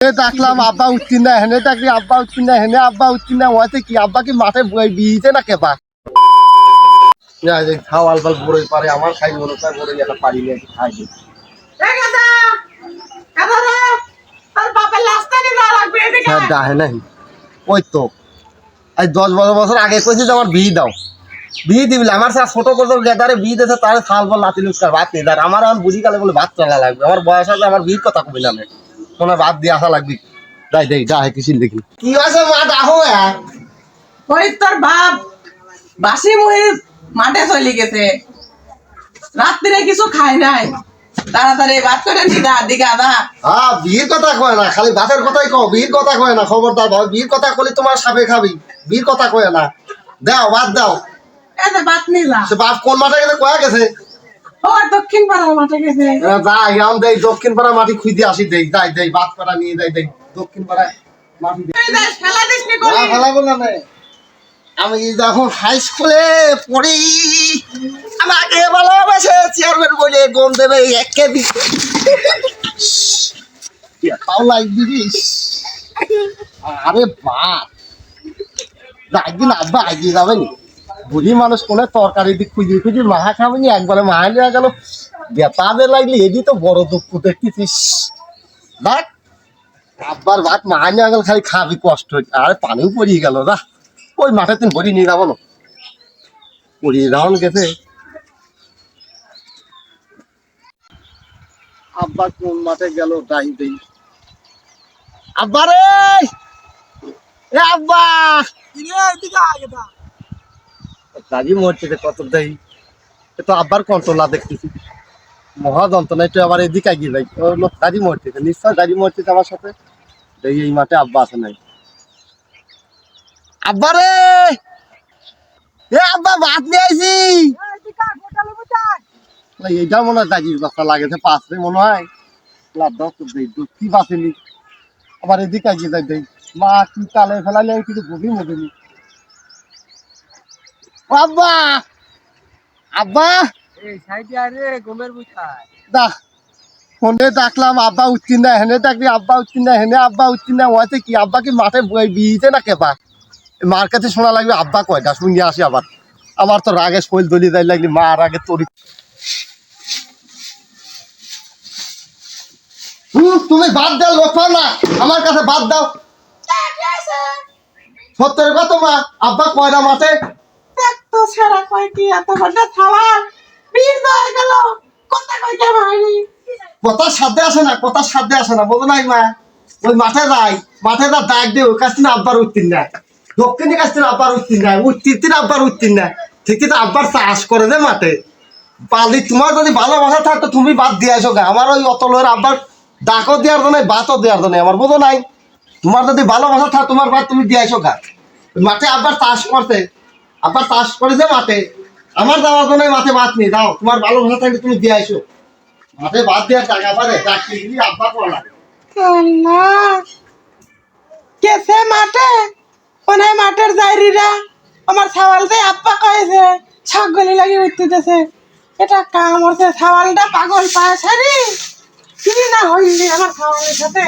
এ ডাকলাম আব্বা উঠছি না হেনে ডাকলি আব্বা উঠছি না হেনে আব্বা উঠছি না কি আব্বা কি মাঠে বিয়েছে না কেবা খাও আলবাল বড়ই পারে আমার খাই মনে হয় বড়ই একটা পারি নিয়ে খাই দিই। নাই। ওই তো। আজ দশ বারো বছর আগে কইছি যে আমার বিয়ে দাও। বিয়ে দিবলে আমার স্যার ছোট ছোট গেদারে বিয়ে দিয়েছে তার সাল বল লুস্কার ভাত নেই আর আমার এখন বুঝি গেলে বলে ভাত চলা লাগবে। আমার বয়স আছে আমার বিয়ের কথা কবি না তোমার ভাত দিয়ে আসা লাগবে। যাই দেই ডাহে কিসিল দেখি। কি আছে মা? ডাহো হ্যাঁ। ওই তোর বাপ বাসি মুহি মাঠে চলে গেছে। রাত্রিরে কিছু খাই নাই। তাড়াতাড়ি ভাত করে হ্যাঁ বিয়ের কথা কয় না খালি ভাতের কথাই কও বিয়ের কথা কয় না খবরদার ভাই বিয়ের কথা কলি তোমার সাপে খাবি বিয়ের কথা কয় না। দাও ভাত দাও। এই যে ভাত নিলাম। সে বাপ কোন মাঠে গেছে কয়া গেছে? দক্ষিণ পাড়ার মাঠে গেছে। এ, যাই আম দেই দক্ষিণ পাড়া মাটি খুঁজে আসি দেই যাই দেই ভাত পাড়া নিয়ে যাই দেই দক্ষিণ পাড়ায় মাটি দেই এই যে ফেলা দিস নি না, করি ফেলাবো না আমি যখন হাই স্কুলে পড়ি আমাকে ভালোবাসে চেয়ারম্যান বলে গম দেবে একে আরে বাপ। একদিন আব্বা আগিয়ে যাবে নি। বুড়ি মানুষ কোনে তরকারি দিক খুঁজি খুঁজি মাহা খাবে নি একবারে মাহা নিয়ে গেল। বেতাদের লাগলি এদি তো বড় দুঃখ দেখতেছিস দেখ আব্বার ভাত মা নিয়ে গেল, খালি খাবি কষ্ট হচ্ছে আরে পানিও পড়িয়ে গেল না ওই মাঠে তুমি ভরি নিয়ে যাব না? পড়িয়ে যাওয়ান গেছে। আব্বা কোন মাঠে গেল ডাই দেই। আব্বা রে আব্বা! দাদি মরছে রে কত দেই। এ তো আব্বার দেখতেছি। মহা যন্ত্রণা একটু আবার এদিকে এগিয়ে যাই। মরছে নিশ্চয় দাদি মরছে আমার সাথে। এই মাঠে আব্বা আছে নাই। আব্বা রে! এ আব্বা, ভাত নিয়ে আইছি। এইটা মনে হয় দাদির বাচ্চা লাগেছে পাশে মনে হয়। লাভ তো দেই কি বাঁচেনি? আবার এদিকে এগিয়ে যাই, দেই। মা কি কালে ফেলালে কিছু মরিনি ও আব্বা! আব্বা! দা ফোনে ডাকলাম আব্বা না হেনে ডাকলি আব্বা না হেনে আব্বা না কি আব্বা কি মাঠে বিয়েছে না কেবা মার কাছে শোনা লাগবে আব্বা কয়টা শুনিয়ে আসি আবার। আমার তো রাগে শৈল দলি যাই লাগলি মার আগে তোর হুম, তুমি বাদ দাও লোক না আমার কাছে বাদ দাও। সত্তরের কত মা আব্বা কয়টা মাঠে সারা কয় কি এত বড় থালা? বীর হয়ে গেল। কথা কইতে পারিনি আসে না আসে না, বোঝো নাই মা? ওই মাঠে যাই, মাঠে যা দিয়ে ওই কাছ থেকে আব্বার উঠতিন না দক্ষিণের কাছ থেকে আব্বার না আব্বার না ঠিকই তো আব্বার চাষ করে দে মাঠে। পালি, তোমার যদি ভালোবাসা থাকতো, তুমি বাদ দিয়ে আসো গা। আমার ওই অতলের আব্বার ডাকও দেওয়ার জন্য বাতও দেওয়ার জন্য, আমার বোঝো নাই। তোমার যদি ভালোবাসা থাক, তোমার বাদ তুমি দিয়ে আসো গা। মাঠে আব্বার চাষ করতে আব্বার চাষ করে যে মাঠে। আমার যাওয়ার জন্য মাঠে বাদ নেই। দাও তোমার ভালোবাসা থাকলে তুমি দিয়ে আসো মাঠে বাদ দেওয়ার টাকা পারে চাকরি আব্বা লাগে কেসে মাঠে? কোনে মাঠের জাইরিরা আমার ছাওয়ালতে আপ্পা কয়েছে ছাগলি লাগি উঠতেছে এটা কাম হচ্ছে, ছাওয়ালটা পাগল পায় সারি কি না হইলি আমার ছাওয়ালের সাথে?